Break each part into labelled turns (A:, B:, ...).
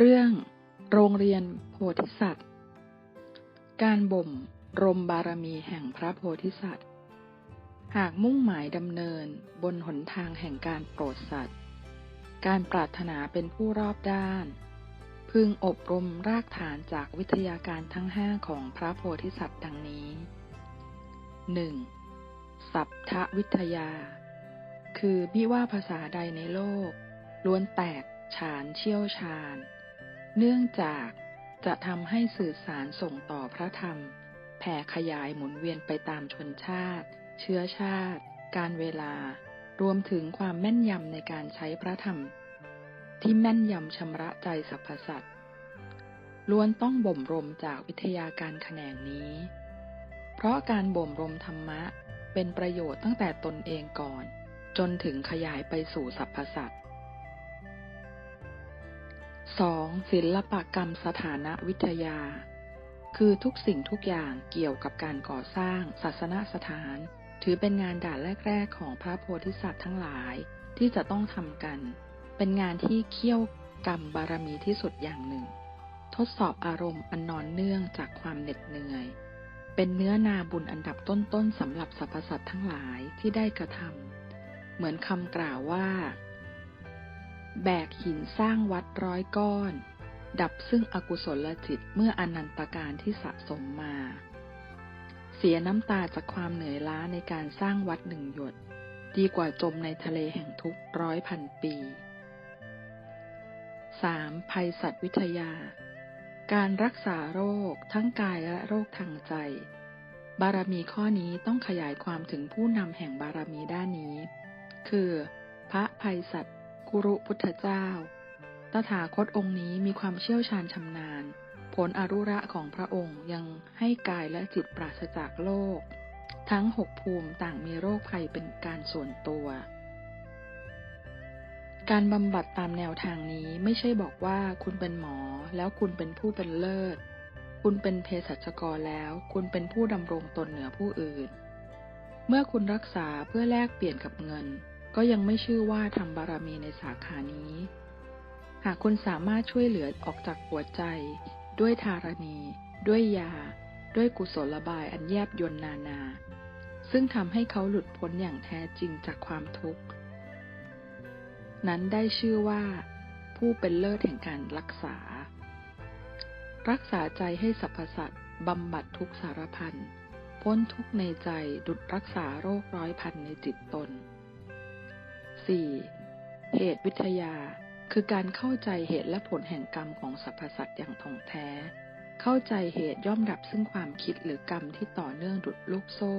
A: เรื่องโรงเรียนโพธิสัตว์ การบ่มรมบารมีแห่งพระโพธิสัตว์ หากมุ่งหมายดำเนินบนหนทางแห่งการโปรดสัตว์ การปรารถนาเป็นผู้รอบด้าน พึงอบรมรากฐานจากวิทยาการทั้งห้าของพระโพธิสัตว์ดังนี้ 1. สัพทวิทยา คือมิว่าภาษาใดในโลก ล้วนแตกฉานเชี่ยวชาญ เนื่องจากจะทำให้สื่อสารส่งต่อพระธรรม แผ่ขยายหมุนเวียนไปตามชนชาติ เชื้อชาติ การเวลา รวมถึงความแม่นยำในการใช้พระธรรม ที่แม่นยำชำระใจสรรพสัตว์ล้วนต้องบ่มรมจากวิทยาการแขนงนี้ เพราะการบ่มรมธรรมะเป็นประโยชน์ตั้งแต่ตนเองก่อน จนถึงขยายไปสู่สรรพสัตว์ 2. ศิลปกรรมสถานะวิทยา คือทุกสิ่งทุกอย่างเกี่ยวกับการก่อสร้างศาสนสถาน ถือเป็นงานด่านแรก ๆ ของพระโพธิสัตว์ทั้งหลายที่จะต้องทำกัน เป็นงานที่เคี่ยวกรรมบารมีที่สุดอย่างหนึ่ง ทดสอบอารมณ์อันนอนเนื่องจากความเหน็ดเหนื่อย เป็นเนื้อนาบุญอันดับต้นๆสำหรับสรรพสัตว์ทั้งหลายที่ได้กระทำเหมือนคำกล่าวว่า แบกหินสร้างวัดร้อยก้อน ดับซึ่งอกุศลจิตเมื่ออนันตการที่สะสมมา เสียน้ำตาจากความเหนื่อยล้าในการสร้างวัดหนึ่งหยด ดีกว่าจมในทะเลแห่งทุกร้อยพันปี 3. ภัยสัตว์วิทยา การรักษาโรคทั้งกายและโรคทางใจ บารมีข้อนี้ต้องขยายความถึงผู้นำแห่งบารมีด้านนี้ คือ พระภัยสัตว กุรุพุทธเจ้า ตถาคตองค์นี้มีความเชี่ยวชาญชำนาญ ผลอรุระของพระองค์ยังให้กายและจิตปราศจากโรคทั้งหกภูมิต่างมีโรคภัยเป็นการส่วนตัว การบำบัดตามแนวทางนี้ไม่ใช่บอกว่าคุณเป็นหมอแล้วคุณเป็นผู้เป็นเลิศ คุณเป็นเภสัชกรแล้ว คุณเป็นผู้ดำรงตนเหนือผู้อื่น เมื่อคุณรักษาเพื่อแลกเปลี่ยนกับเงิน ก็ยังไม่ชื่อว่าทำบารมีในสาขานี้ หากคุณสามารถช่วยเหลือออกจากหัวใจ ด้วยธารณี ด้วยยา ด้วยกุศลบายอันแยบยนนานา ซึ่งทำให้เขาหลุดพ้นอย่างแท้จริงจากความทุกข์ นั้นได้ชื่อว่า ผู้เป็นเลิศแห่งการรักษา รักษาใจให้สรรพสัตว์บำบัดทุกสารพันพ้นทุกในใจดุดรักษาโรคร้อยพันในจิตตน 4. เหตุวิทยา คือการเข้าใจเหตุและผลแห่งกรรมของสรรพสัตว์อย่างท่องแท้ เข้าใจเหตุย่อมดับซึ่งความคิดหรือกรรมที่ต่อเนื่องดุดลูกโซ่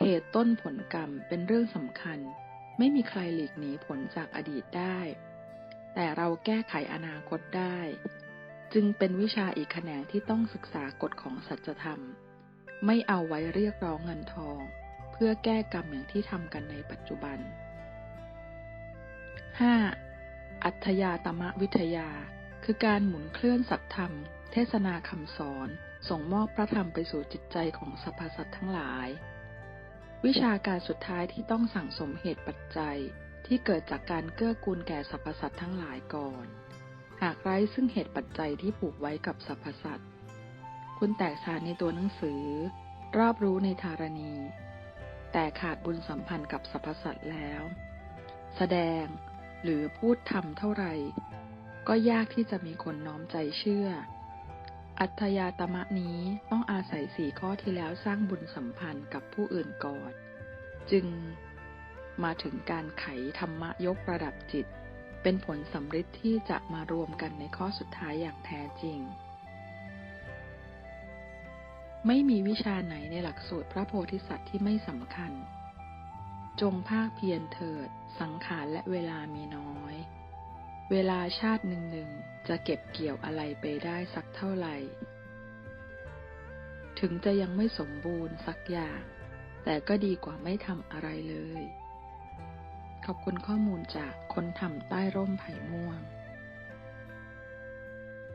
A: เหตุต้นผลกรรมเป็นเรื่องสำคัญ ไม่มีใครหลีกหนีผลจากอดีตได้ แต่เราแก้ไขอนาคตได้ จึงเป็นวิชาอีกแขนงที่ต้องศึกษากฎของสัจธรรม ไม่เอาไว้เรียกร้องเงินทอง เพื่อแก้กรรมอย่างที่ทำกันในปัจจุบัน 5. อัธยาตมะวิทยา คือการหมุนเคลื่อนสัตธรรม เทศนาคำสอน ส่งมอบพระธรรมไปสู่จิตใจของสรรพสัตว์ทั้งหลาย วิชาการสุดท้ายที่ต้องสั่งสมเหตุปัจจัย ที่เกิดจากการเกื้อกูลแก่สรรพสัตว์ทั้งหลายก่อน หากไร้ซึ่งเหตุปัจจัยที่ผูกไว้กับสรรพสัตว์คุณแตกฉานในตัวหนังสือ รอบรู้ในธารณี แต่ขาดบุญสัมพันธ์กับสรรพสัตว์แล้ว แสดง หรือพูดทำเท่าไหร่ ก็ยากที่จะมีคนน้อมใจเชื่อ อัธยาตมะนี้ต้องอาศัยสี่ข้อที่แล้วสร้างบุญสัมพันธ์กับผู้อื่นก่อน จึงมาถึงการไขธรรมะยกระดับจิต เป็นผลสำฤทธิ์ที่จะมารวมกันในข้อสุดท้ายอย่างแท้จริงไม่มีวิชาไหนในหลักสูตรพระโพธิสัตว์ที่ไม่สำคัญ จงภาคเพียรเถิด สังขารและเวลามีน้อย เวลาชาติหนึ่งหนึ่งจะเก็บเกี่ยวอะไรไปได้สักเท่าไหร่ ถึงจะยังไม่สมบูรณ์สักอย่าง แต่ก็ดีกว่าไม่ทำอะไรเลย ขอบคุณข้อมูลจากคนทำใต้ร่มไผ่ม่วง